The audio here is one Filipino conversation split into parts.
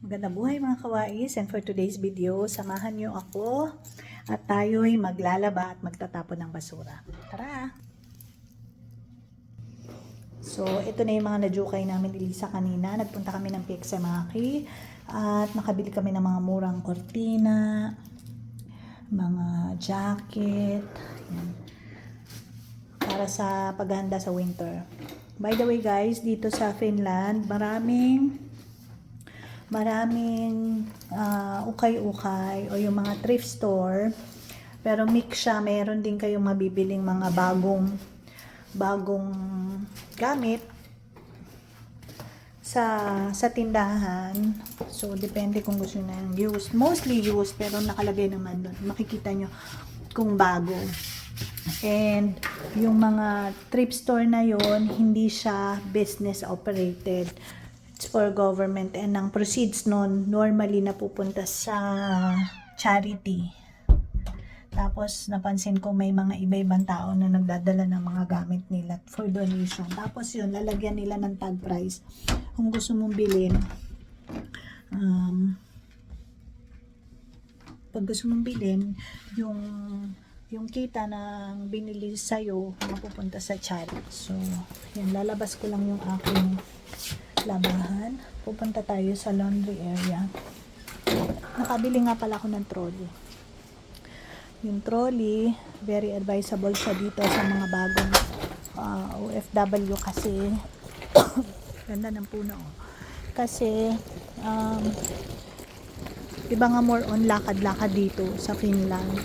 Magandang buhay mga kawais and for today's video, samahan niyo ako at tayo'y maglalaba at magtatapon ng basura. Tara! So, ito na yung mga najukay namin ni Lisa kanina. Nagpunta kami ng PXMaki at nakabili kami ng mga murang kortina, mga jacket, yan, para sa paghahanda sa winter. By the way guys, dito sa Finland, maraming maraming ah, ukay-ukay o yung mga thrift store. Pero mix siya, meron din kayong mabibiling mga bagong bagong gamit sa sa tindahan. So depende kung gusto niyo ng used. Mostly used pero nakalagay naman doon. Makikita nyo kung bago. And yung mga thrift store na yon hindi siya business operated. For government and ang proceeds nun normally napupunta sa charity. Tapos napansin ko may mga iba-ibang tao na nagdadala ng mga gamit nila for donation. Tapos yun, lalagyan nila ng tag price. Kung gusto mong bilhin, um, pag gusto mong bilhin, yung yung kita ng binili sa'yo, mapupunta sa charity. So, yan, lalabas ko lang yung aking labahan. Pupunta tayo sa laundry area. Nakabili nga pala ako ng trolley. Yung trolley, very advisable siya dito sa mga bagong ah, OFW kasi ganda ng puno. Oh. Kasi um, iba nga more on lakad-lakad dito sa Finland.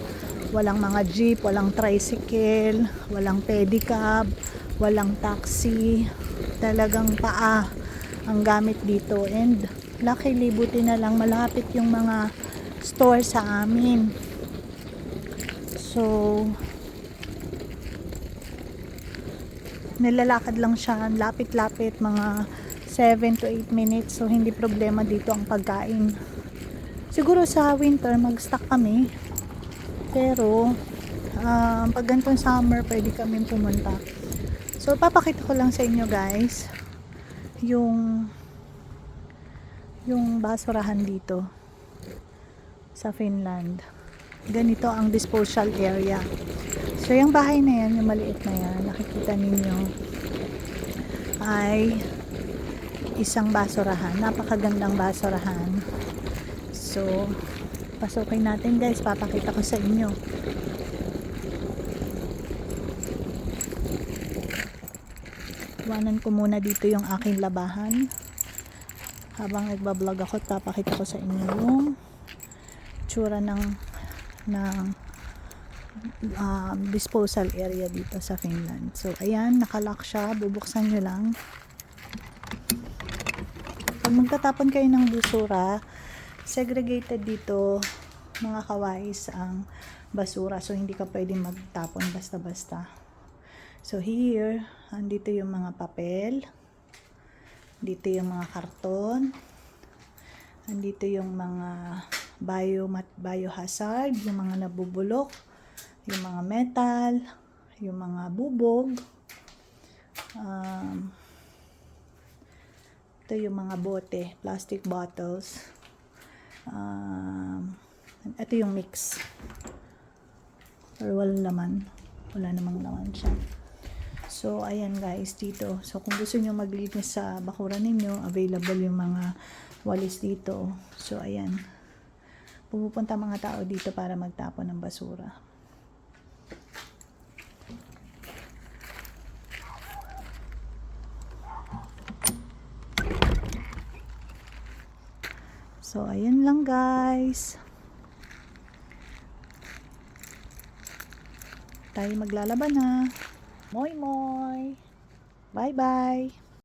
Walang mga jeep, walang tricycle, walang pedicab, walang taxi. Talagang paa ang gamit dito. And luckily, buti na lang malapit yung mga store sa amin. So, nilalakad lang siya, lapit-lapit, mga 7 to 8 minutes. So, hindi problema dito ang pagkain. Siguro sa winter, mag-stock kami. Pero, um, pag ganitong summer, pwede kami pumunta. So, papakita ko lang sa inyo guys, yung yung basurahan dito sa Finland. Ganito ang disposal area. So, yung bahay na yan, yung maliit na yan, nakikita ninyo, ay isang basurahan. Napakagandang basurahan. So, pasukin natin guys. Papakita ko sa inyo. Iwanan ko muna dito yung aking labahan. Habang nagbablog ako, papakita ko sa inyo yung tsura ng ng um, disposal area dito sa Finland. So, ayan, nakalock siya. Bubuksan nyo lang. Pag magtatapon kayo ng busura, segregated dito, mga kawais, ang basura. So, hindi ka pwedeng magtapon basta-basta. So, here, andito yung mga papel. Dito yung mga karton. Andito yung mga bio, biohazard, yung mga nabubulok, yung mga metal, yung mga bubog. Um, ito yung mga bote, plastic bottles. Um, ito yung mix. Pero walang laman. Wala namang laman siya. So, ayan guys, dito. So, kung gusto nyo maglinis sa bakuran ninyo, available yung mga walis dito. So, ayan. Pumupunta mga tao dito para magtapon ng basura. So, ayun lang guys. Tayo maglalaba na. Moi moi, Bye bye.